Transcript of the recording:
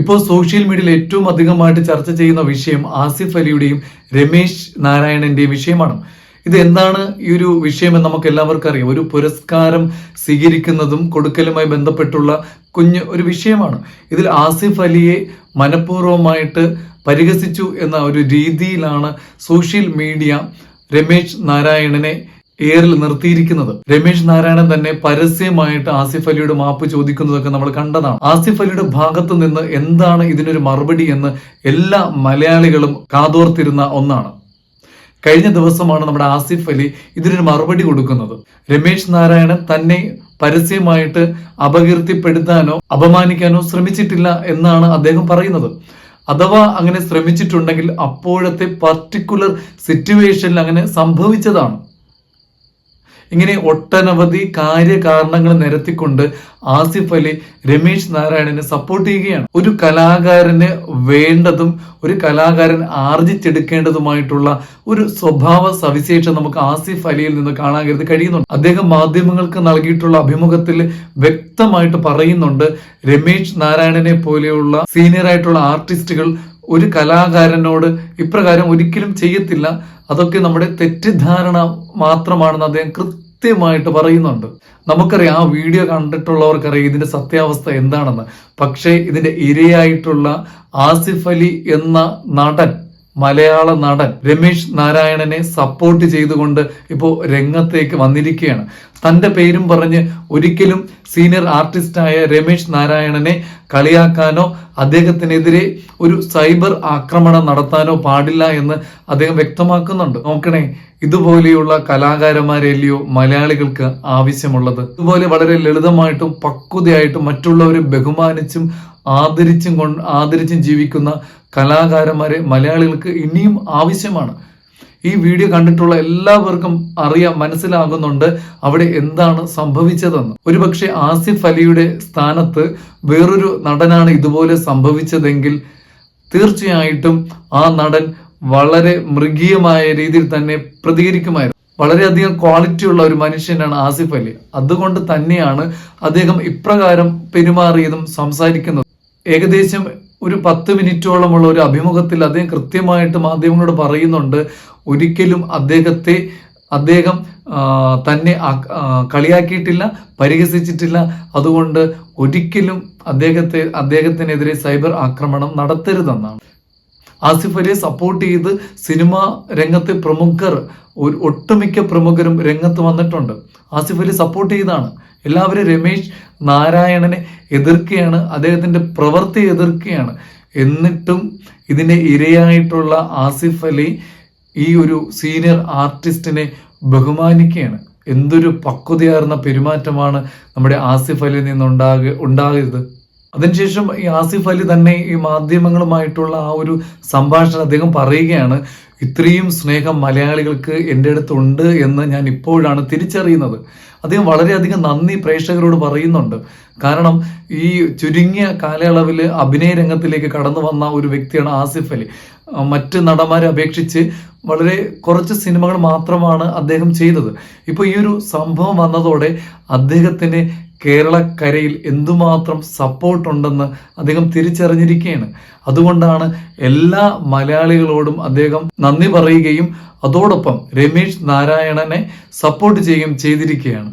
ഇപ്പോൾ സോഷ്യൽ മീഡിയയിൽ ഏറ്റവും അധികമായിട്ട് ചർച്ച ചെയ്യുന്ന വിഷയം ആസിഫ് അലിയുടെയും രമേശ് നാരായണന്റെയും വിഷയമാണ്. ഇത് എന്താണ് ഈ ഒരു വിഷയം എന്ന് നമുക്ക് എല്ലാവർക്കും അറിയാം. ഒരു പുരസ്കാരം സ്വീകരിക്കുന്നതും കൊടുക്കലുമായി ബന്ധപ്പെട്ടുള്ള കുഞ്ഞ് ഒരു വിഷയമാണ്. ഇതിൽ ആസിഫ് അലിയെ മനഃപൂർവമായിട്ട് പരിഹസിച്ചു എന്ന ഒരു രീതിയിലാണ് സോഷ്യൽ മീഡിയ രമേശ് നാരായണനെ എയറിൽ നിർത്തിയിരിക്കുന്നത്. രമേശ് നാരായണൻ തന്നെ പരസ്യമായിട്ട് ആസിഫ് അലിയുടെ മാപ്പ് ചോദിക്കുന്നതൊക്കെ നമ്മൾ കണ്ടതാണ്. ആസിഫ് അലിയുടെ ഭാഗത്തു നിന്ന് എന്താണ് ഇതിനൊരു മറുപടി എന്ന് എല്ലാ മലയാളികളും കാതോർത്തിരുന്ന ഒന്നാണ്. കഴിഞ്ഞ ദിവസമാണ് നമ്മുടെ ആസിഫ് അലി ഇതിനൊരു മറുപടി കൊടുക്കുന്നത്. രമേശ് നാരായണൻ തന്നെ പരസ്യമായിട്ട് അപകീർത്തിപ്പെടുത്താനോ അപമാനിക്കാനോ ശ്രമിച്ചിട്ടില്ല എന്നാണ് അദ്ദേഹം പറയുന്നത്. അഥവാ അങ്ങനെ ശ്രമിച്ചിട്ടുണ്ടെങ്കിൽ അപ്പോഴത്തെ പർട്ടിക്കുലർ സിറ്റുവേഷനിൽ അങ്ങനെ സംഭവിച്ചതാണ്. ഇങ്ങനെ ഒട്ടനവധി കാര്യകാരണങ്ങൾ നിരത്തിക്കൊണ്ട് ആസിഫ് അലി രമേശ് നാരായണനെ സപ്പോർട്ട് ചെയ്യുകയാണ്. ഒരു കലാകാരന് വേണ്ടതും ഒരു കലാകാരൻ ആർജിച്ചെടുക്കേണ്ടതുമായിട്ടുള്ള ഒരു സ്വഭാവ സവിശേഷം നമുക്ക് ആസിഫ് അലിയിൽ നിന്ന് കാണാൻ കരുതി കഴിയുന്നുണ്ട്. അദ്ദേഹം മാധ്യമങ്ങൾക്ക് നൽകിയിട്ടുള്ള അഭിമുഖത്തിൽ വ്യക്തമായിട്ട് പറയുന്നുണ്ട് രമേശ് നാരായണനെ പോലെയുള്ള സീനിയർ ആയിട്ടുള്ള ആർട്ടിസ്റ്റുകൾ ഒരു കലാകാരനോട് ഇപ്രകാരം ഒരിക്കലും ചെയ്യത്തില്ല. അതൊക്കെ നമ്മുടെ തെറ്റിദ്ധാരണ മാത്രമാണെന്ന് അദ്ദേഹം കൃത്യമായിട്ട് പറയുന്നുണ്ട്. നമുക്കറിയാം ആ വീഡിയോ കണ്ടിട്ടുള്ളവർക്കറിയാം ഇതിന്റെ സത്യാവസ്ഥ എന്താണെന്ന്. പക്ഷേ ഇതിന്റെ ഇരയായിട്ടുള്ള ആസിഫ് അലി എന്ന നടൻ മലയാള നടൻ രമേശ് നാരായണനെ സപ്പോർട്ട് ചെയ്തുകൊണ്ട് ഇപ്പോൾ രംഗത്തേക്ക് വന്നിരിക്കുകയാണ്. തന്റെ പേരും പറഞ്ഞ് ഒരിക്കലും സീനിയർ ആർട്ടിസ്റ്റായ രമേശ് നാരായണനെ കളിയാക്കാനോ അദ്ദേഹത്തിനെതിരെ ഒരു സൈബർ ആക്രമണം നടത്താനോ പാടില്ല എന്ന് അദ്ദേഹം വ്യക്തമാക്കുന്നുണ്ട്. നോക്കണേ ഇതുപോലെയുള്ള കലാകാരന്മാരെല്ലയോ മലയാളികൾക്ക് ആവശ്യമുള്ളത്? ഇതുപോലെ വളരെ ലളിതമായിട്ടും പക്വതയായിട്ടും മറ്റുള്ളവരെ ബഹുമാനിച്ചും ആദരിച്ചും കൊണ്ട് ആദരിച്ചും ജീവിക്കുന്ന കലാകാരന്മാരെ മലയാളികൾക്ക് ഇനിയും ആവശ്യമാണ്. ഈ വീഡിയോ കണ്ടിട്ടുള്ള എല്ലാവർക്കും അറിയാം മനസ്സിലാകുന്നുണ്ട് അവിടെ എന്താണ് സംഭവിച്ചതെന്ന്. ഒരുപക്ഷെ ആസിഫ് അലിയുടെ സ്ഥാനത്ത് വേറൊരു നടനാണ് ഇതുപോലെ സംഭവിച്ചതെങ്കിൽ തീർച്ചയായിട്ടും ആ നടൻ വളരെ മൃഗീയമായ രീതിയിൽ തന്നെ പ്രതികരിക്കുമായിരുന്നു. വളരെയധികം ക്വാളിറ്റി ഉള്ള ഒരു മനുഷ്യനാണ് ആസിഫ് അലി. അതുകൊണ്ട് തന്നെയാണ് അദ്ദേഹം ഇപ്രകാരം പെരുമാറിയതും സംസാരിക്കുന്നത്. ഏകദേശം ഒരു പത്ത് മിനിറ്റോളമുള്ള ഒരു അഭിമുഖത്തിൽ അദ്ദേഹം കൃത്യമായിട്ട് മാധ്യമങ്ങളോട് പറയുന്നുണ്ട്. ഒരിക്കലും അദ്ദേഹത്തെ അദ്ദേഹം തന്നെ കളിയാക്കിയിട്ടില്ല പരിഹസിച്ചിട്ടില്ല. അതുകൊണ്ട് ഒരിക്കലും അദ്ദേഹത്തെ അദ്ദേഹത്തിനെതിരെ സൈബർ ആക്രമണം നടത്തരുതെന്നാണ്. ആസിഫ് അലിയെ സപ്പോർട്ട് ചെയ്ത് സിനിമ രംഗത്തെ പ്രമുഖർ ഒരു ഒട്ടുമിക്ക പ്രമുഖരും രംഗത്ത് വന്നിട്ടുണ്ട്. ആസിഫ് അലി സപ്പോർട്ട് ചെയ്താണ് എല്ലാവരും രമേശ് നാരായണനെ എതിർക്കുകയാണ് അദ്ദേഹത്തിന്റെ പ്രവൃത്തി എതിർക്കുകയാണ്. എന്നിട്ടും ഇതിന്റെ ഇരയായിട്ടുള്ള ആസിഫ് അലി ഈ ഒരു സീനിയർ ആർട്ടിസ്റ്റിനെ ബഹുമാനിക്കുകയാണ്. എന്തൊരു പക്വതയാർന്ന പെരുമാറ്റമാണ് നമ്മുടെ ആസിഫ് അലി നിന്നുണ്ടാക ഉണ്ടാകരുത് അതിനുശേഷം ഈ ആസിഫ് അലി തന്നെ ഈ മാധ്യമങ്ങളുമായിട്ടുള്ള ആ ഒരു സംഭാഷണം അദ്ദേഹം പറയുകയാണ് ഇത്രയും സ്നേഹം മലയാളികൾക്ക് എന്റെ അടുത്തുണ്ട് എന്ന് ഞാൻ ഇപ്പോഴാണ് തിരിച്ചറിയുന്നത്. അദ്ദേഹം വളരെയധികം നന്ദി പ്രേക്ഷകരോട് പറയുന്നുണ്ട്. കാരണം ഈ ചുരുങ്ങിയ കാലയളവിൽ അഭിനയ രംഗത്തിലേക്ക് കടന്നു വന്ന ഒരു വ്യക്തിയാണ് ആസിഫ് അലി. മറ്റ് നടന്മാരെ അപേക്ഷിച്ച് വളരെ കുറച്ച് സിനിമകൾ മാത്രമാണ് അദ്ദേഹം ചെയ്തത്. ഇപ്പോൾ ഈ ഒരു സംഭവം വന്നതോടെ അദ്ദേഹത്തിന് കേരളക്കരയിൽ എന്തുമാത്രം സപ്പോർട്ട് ഉണ്ടെന്ന് അദ്ദേഹം തിരിച്ചറിഞ്ഞിരിക്കുകയാണ്. അതുകൊണ്ടാണ് എല്ലാ മലയാളികളോടും അദ്ദേഹം നന്ദി പറയുകയും അതോടൊപ്പം രമേശ് നാരായണനെ സപ്പോർട്ട് ചെയ്യുകയും ചെയ്തിരിക്കുകയാണ്.